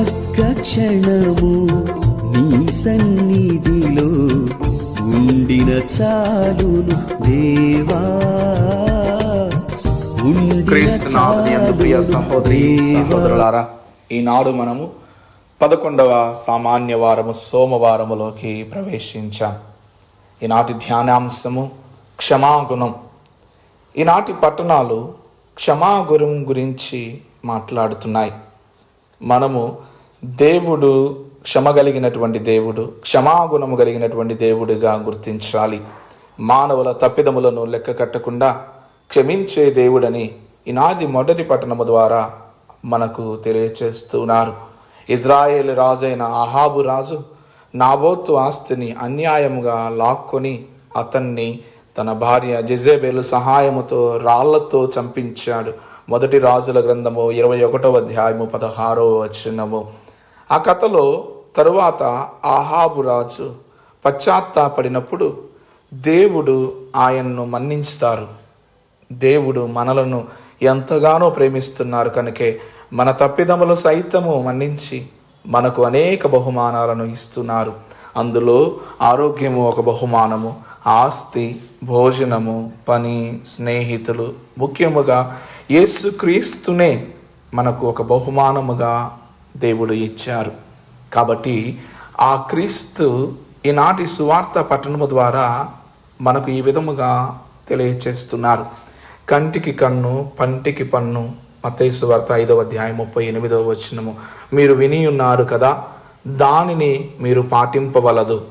ఒక్క క్షణము నీ సన్నిధిలో ఉండిన చాలును దేవా. ప్రియ సహోదరి సహోదరులారా ఈనాడు మనము పదకొండవ సామాన్య వారము సోమవారములోకి ప్రవేశించాం. ఈనాటి ధ్యానాంశము క్షమాగుణం. ఈనాటి పట్టణాలు క్షమాగుణం గురించి మాట్లాడుతున్నాయి. మనము దేవుడు క్షమ కలిగినటువంటి దేవుడు క్షమాగుణము కలిగినటువంటి దేవుడిగా గుర్తించాలి. మానవుల తప్పిదములను లెక్క కట్టకుండా క్షమించే దేవుడని ఈనాది మొదటి పట్టణము ద్వారా మనకు తెలియచేస్తున్నారు. ఇజ్రాయేల్ రాజైన అహాబు రాజు నాబోతు ఆస్తిని అన్యాయముగా లాక్కొని అతన్ని తన భార్య జెజేబేలు సహాయముతో రాళ్ళతో చంపించాడు. మొదటి రాజుల గ్రంథము ఇరవై ఒకటవ అధ్యాయము పదహారవ వచనము. ఆ కథలో తరువాత ఆహాబు రాజు పశ్చాత్తాపడినప్పుడు దేవుడు ఆయన్ను మన్నిస్తారు దేవుడు మనలను ఎంతగానో ప్రేమిస్తున్నారు కనుకే మన తప్పిదములు సైతము మన్నించి మనకు అనేక బహుమానాలను ఇస్తున్నారు. అందులో ఆరోగ్యము ఒక బహుమానము ఆస్తి భోజనము పని స్నేహితులు. ముఖ్యముగా యేసుక్రీస్తునే మనకు ఒక బహుమానముగా దేవుడు ఇచ్చారు. కాబట్టి ఆ క్రీస్తు ఈనాటి సువార్త పట్టణము ద్వారా మనకు ఈ విధముగా తెలియచేస్తున్నారు. కంటికి కన్ను పంటికి పన్ను మతేసు వార్త ఐదవ అధ్యాయం ముప్పై ఎనిమిదవ వచనము. మీరు విని ఉన్నారు కదా దానిని మీరు పాటింపవలదు.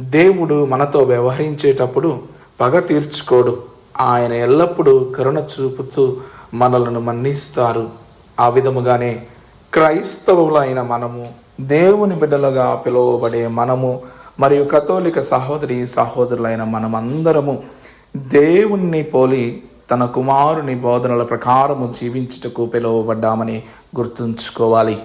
దేవుడు మనతో వ్యవహరించేటప్పుడు పగ తీర్చుకోడు. ఆయన ఎల్లప్పుడూ కరుణ చూపుతూ మనలను మన్నిస్తారు. ఆ విధముగానే క్రైస్తవులైన మనము దేవుని బిడ్డలుగా పిలువబడే మనము మరియు కథోలిక సహోదరి సహోదరులైన మనమందరము దేవుణ్ణి పోలి తన కుమారుని బోధనల ప్రకారము జీవించుటకు పిలువబడ్డామని గుర్తుంచుకోవాలి.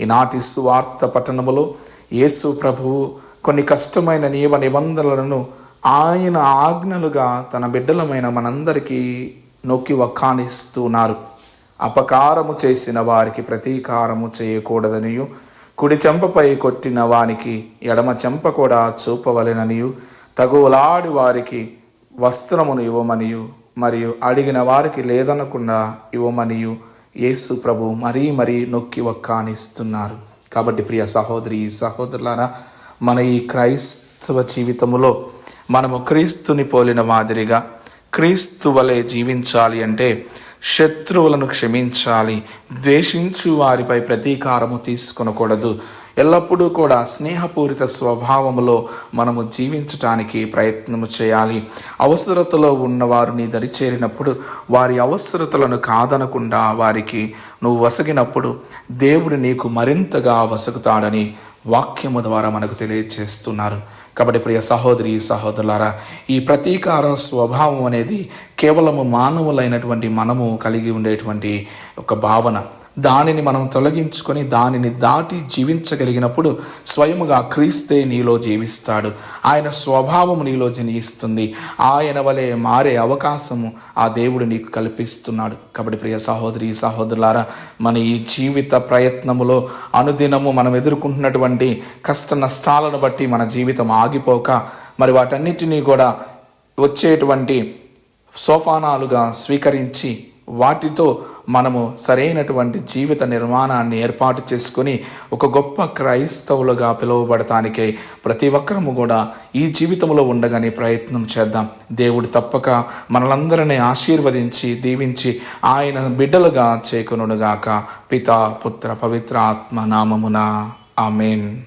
ఈనాటి సువార్త పట్టణములో యేసు ప్రభువు కొన్ని కష్టమైన నియమ నిబంధనలను ఆయన ఆజ్ఞలుగా తన బిడ్డలమైన మనందరికీ నొక్కి వక్కానిస్తున్నారు. అపకారము చేసిన వారికి ప్రతీకారము చేయకూడదనియు. కుడి చెంపపై కొట్టిన వానికి ఎడమ చెంప కూడా చూపవలెననియు. తగువలాడి వారికి వస్త్రమును ఇవ్వమనియు. మరియు అడిగిన వారికి లేదనకుండా ఇవ్వమనియు. యేసు ప్రభు మరీ మరీ నొక్కి వక్కానిస్తున్నారు. కాబట్టి ప్రియ సహోదరి సహోదరులారా మన ఈ క్రైస్తవ జీవితంలో మనము క్రీస్తుని పోలిన మాదిరిగా క్రీస్తు వలె జీవించాలి అంటే శత్రువులను క్షమించాలి ద్వేషించు వారిపై ప్రతీకారము తీసుకొనకూడదు. ఎల్లప్పుడూ కూడా స్నేహపూరిత స్వభావములో మనము జీవించటానికి ప్రయత్నము చేయాలి. అవసరతలో ఉన్నవారు నీ దరి చేరినప్పుడు వారి అవసరతలను కాదనకుండా వారికి నువ్వు వసగినప్పుడు దేవుడు నీకు మరింతగా వసగుతాడని వాక్యము ద్వారా మనకు తెలియచేస్తున్నారు. కాబట్టి ప్రియ సహోదరి సహోదరులారా ఈ ప్రతీకార స్వభావం అనేది కేవలము మానవులైనటువంటి మనము కలిగి ఉండేటువంటి ఒక భావన. దానిని మనం తొలగించుకొని దానిని దాటి జీవించగలిగినప్పుడు స్వయముగా క్రీస్తే నీలో జీవిస్తాడు. ఆయన స్వభావం నీలో జనిస్తుంది. ఆయన వలె మారే అవకాశము ఆ దేవుడు నీకు కల్పిస్తున్నాడు. కాబట్టి ప్రియ సహోదరి సహోదరులారా మన ఈ జీవిత ప్రయత్నములో అనుదినము మనం ఎదుర్కొంటున్నటువంటి కష్ట నష్టాలను బట్టి మన జీవితం ఆగిపోక మరి వాటన్నిటినీ కూడా వచ్చేటువంటి సోపానాలుగా స్వీకరించి వాటితో మనము సరైనటువంటి జీవిత నిర్మాణాన్ని ఏర్పాటు చేసుకొని ఒక గొప్ప క్రైస్తవులుగా పిలువబడటానికై ప్రతి ఒక్కరము కూడా ఈ జీవితంలో ఉండగానే ప్రయత్నం చేద్దాం. దేవుడు తప్పక మనలందరినీ ఆశీర్వదించి దీవించి ఆయన బిడ్డలుగా చేకొనుగాక పిత పుత్ర పవిత్ర ఆత్మ నామమున. ఆమెన్.